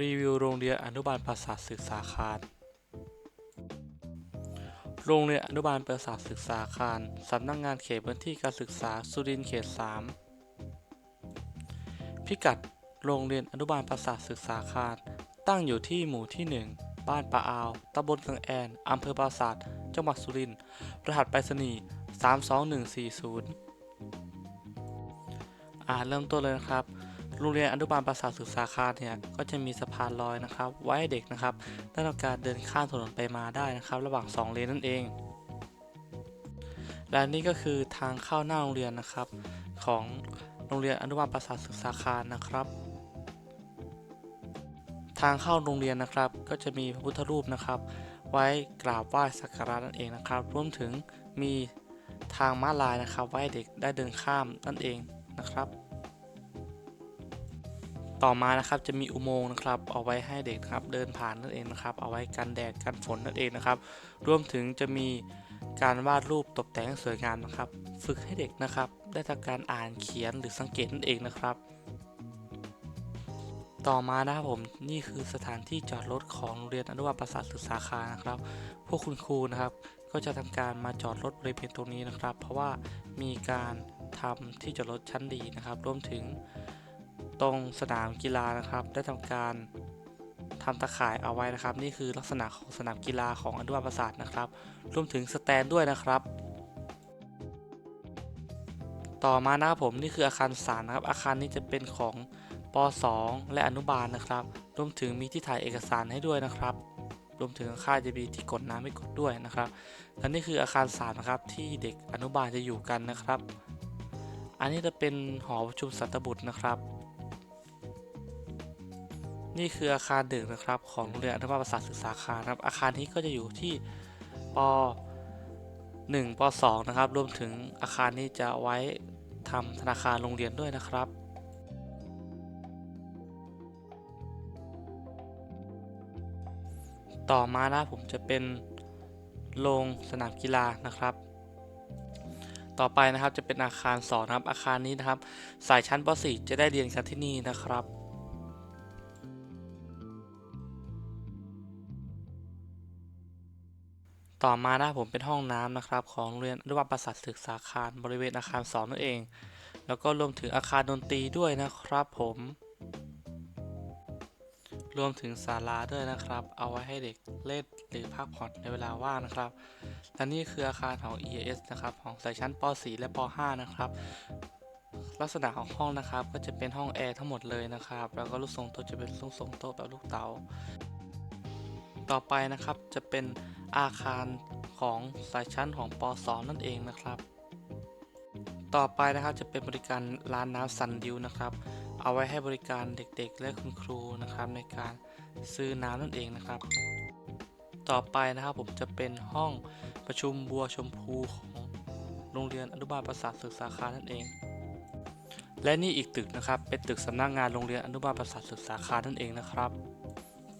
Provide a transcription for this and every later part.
รีวิวโรงเรียนอนุบาลปราสาทศึกษาคาร โรงเรียนอนุบาลปราสาทศึกษาคารสำนักงานเขตพื้นที่การศึกษาสุรินทร์เขต 3 พิกัดโรงเรียนอนุบาลปราสาทศึกษาคารตั้งอยู่ที่หมู่ที่ 1 บ้านปะอาว ตำบลกังแอนอำเภอปราสาท จังหวัดสุรินทร์ รหัสไปรษณีย์ 32140 อ่าเริ่มต้นเลยนะครับ โรงเรียนอนุบาลปราสาทศึกษาคารเนี่ยก็จะมีสะพานลอยนะครับ ไว้ให้เด็กนะครับได้ทำการเดินข้ามถนนไปมาได้นะครับ ระหว่างสองเลนนั่นเอง และนี่ก็คือทางเข้าหน้าโรงเรียนนะครับ ของโรงเรียนอนุบาลปราสาทศึกษาคารนะครับ ทางเข้าโรงเรียนนะครับ ก็จะมีพระพุทธรูปนะครับ ไว้กราบไหว้สักการะนั่นเองนะครับ รวมถึงมีทางม้าลายนะครับ ไว้เด็กได้เดินข้ามนั่นเองนะครับ ต่อมานะครับจะมีอุโมงค์นะครับเอาไว้ให้เด็กครับเดินผ่านนั่นเองนะครับ เอาไว้กันแดดกันฝนนั่นเองนะครับ รวมถึงจะมีการวาดรูปตกแต่งสวยงามนะครับ ฝึกให้เด็กนะครับ ได้ทำการอ่านเขียนหรือสังเกตนั่นเองนะครับ ต่อมานะครับผมนี่คือสถานที่จอดรถของโรงเรียนอนุบาลประสาทศึกษาคานะครับ พวกคุณครูนะครับ ก็จะทำการมาจอดรถบริเวณตรงนี้นะครับ เพราะว่ามีการทำที่จอดรถชั้นดีนะครับ รวมถึง ตรงสนามกีฬานะครับ ได้ทำการทำตะข่ายเอาไว้นะครับ นี่คือลักษณะของสนามกีฬาของอนุบาลประสาทนะครับ รวมถึงสแตนด้วยนะครับ ต่อมานะครับผมนี่คืออาคารสารนะครับ อาคารนี้จะเป็นของป .2 และอนุบาลนะครับ รวมถึงมีที่ถ่ายเอกสารให้ด้วยนะครับรวมถึงค่าจะมีที่กดน้ำให้กดด้วยนะครับ และนี่คืออาคารสามนะครับที่เด็กอนุบาลจะอยู่กันนะครับ อันนี้จะเป็นหอประชุมสัตบุตรนะครับ นี่คืออาคารดึกนะครับ ของโรงเรียนอนุบาลประสาทศึกษาคารนครับ อาคารนี้ก็จะอยู่ที่ป 1 ป 2 นะครับ รวมถึงอาคารนี้จะไว้ทำธนาคารโรงเรียนด้วยนะครับต่อมานะผมจะเป็นโรงสนามกีฬานะครับ ต่อไปนะครับจะเป็นอาคาร2นะครับอาคารนี้นะครับ สายชั้นป .4 จะได้เรียนกันที่นี่นะครับ ต่อมานะผมเป็นห้องน้ำนะครับ ของเรียนอนุบาลประสาทศึกษาคารบริเวณอาคาร2นั่นเอง แล้วก็รวมถึงอาคารดนตรีด้วยนะครับผม รวมถึงศาลาด้วยนะครับ เอาไว้ให้เด็กเล่นหรือพักผ่อนในเวลาว่างนะครับ และนี่คืออาคารของ EAS นะครับของสายชั้นป .4 และป .5 นะครับลักษณะของห้องนะครับก็จะเป็นห้องแอร์ทั้งหมดเลยนะครับ แล้วก็ลูกทรงโต๊ะจะเป็นลูกทรงโต๊ะแบบลูกเต๋า ต่อไปนะครับจะเป็นอาคารของสายชั้นของป .2 นั่นเองนะครับ ต่อไปนะครับจะเป็นบริการร้านน้ำซันดิวนะครับ เอาไว้ให้บริการเด็กๆ และคุณครูนะครับในการซื้อน้ำนั่นเองนะครับ ต่อไปนะครับผมจะเป็นห้องประชุมบัวชมพูของโรงเรียนอนุบาลประสาทศึกษาคารนั่นเองและนี่อีกตึกนะครับเป็นตึกสำนักงานโรงเรียนอนุบาลประสาทศึกษาคารนั่นเองนะครับ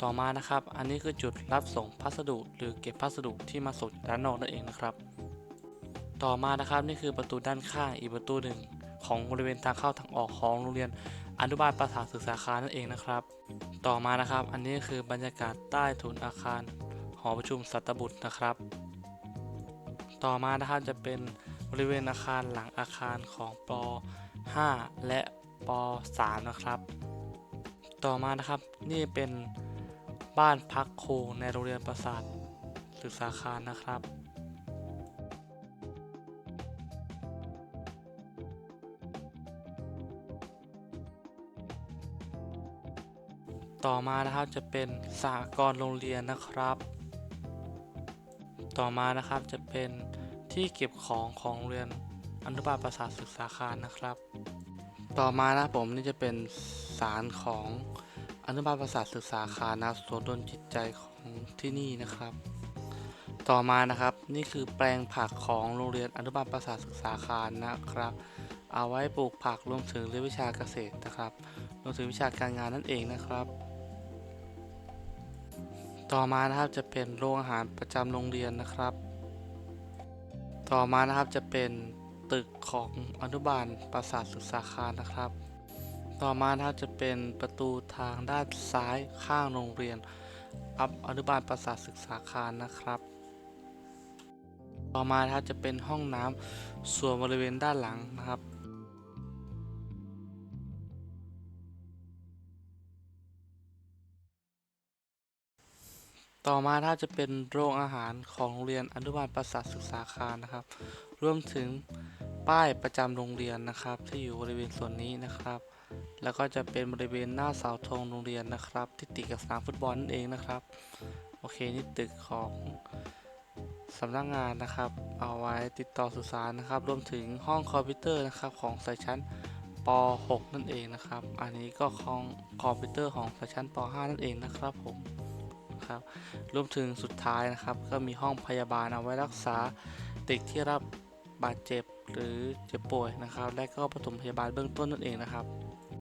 ต่อมานะครับ อันนี้คือจุดรับส่งพัสดุ หรือเก็บพัสดุที่มาส่งด้านนอกนั่นเองนะครับ ต่อมานะครับนี่คือประตูด้านข้างอีกประตูหนึ่งของบริเวณทางเข้าทางออกของโรงเรียนอนุบาลประสาศึกษาคารนั่นเองนะครับ ต่อมานะครับ อันนี้คือบรรยากาศใต้ถุนอาคาร หอประชุมสัตบุตรนะครับ ต่อมานะครับจะเป็นบริเวณอาคารหลังอาคารของป .5 และป .3 นะครับ ต่อมานะครับนี่เป็น บ้านพักครูในโรงเรียนประสาทศึกษาคารนะครับ ต่อมานะครับจะเป็นสหกรณ์โรงเรียนนะครับ ต่อมานะครับจะเป็นที่เก็บของของเรียนอนุบาลประสาทศึกษาคารนะครับ ต่อมานะผมนี่จะเป็นศาลของ อนุบาลประสาทศึกษาคารนะครับสวนดลจิตใจของที่นี่นะครับ ต่อมานะครับนี่คือแปลงผักของโรงเรียนอนุบาลประสาทศึกษาคารนะครับ เอาไว้ปลูกผักรวมถึงเรียนวิชาเกษตรนะครับรวมถึงวิชาการงานนั่นเองนะครับ ต่อมานะครับจะเป็นโรงอาหารประจำโรงเรียนนะครับ ต่อมานะครับจะเป็นตึกของอนุบาลประสาทศึกษาคารนะครับ ต่อมานะครับจะเป็นประตูทางด้านซ้ายข้างโรงเรียน อัพอนุบาลประสาทศึกษาคารนะครับ ต่อมานะครับจะเป็นห้องน้ำส่วนบริเวณด้านหลังนะครับต่อมาถ้าจะเป็นโรงอาหารของโรงเรียนอนุบาลประสาทศึกษาคารนะครับ รวมถึงป้ายประจำโรงเรียนนะครับ ที่อยู่บริเวณส่วนนี้นะครับ แล้วก็จะเป็นบริเวณหน้าเสาธงโรงเรียนนะครับที่ติดกับสนามฟุตบอลนั่นเองนะครับ โอเคนี่ตึกของสำนักงานนะครับ เอาไว้ติดต่อสื่อสารนะครับ รวมถึงห้องคอมพิวเตอร์นะครับของสายชั้นป .6 นั่นเองนะครับ อันนี้ก็ของคอมพิวเตอร์ของสายชั้นป .5 นั่นเองนะครับผมครับรวมถึงสุดท้ายนะครับ ก็มีห้องพยาบาลเอาไว้รักษาเด็กที่รับบาดเจ็บหรือเจ็บป่วยนะครับ และก็ปฐมพยาบาลเบื้องต้นนั่นเองนะครับ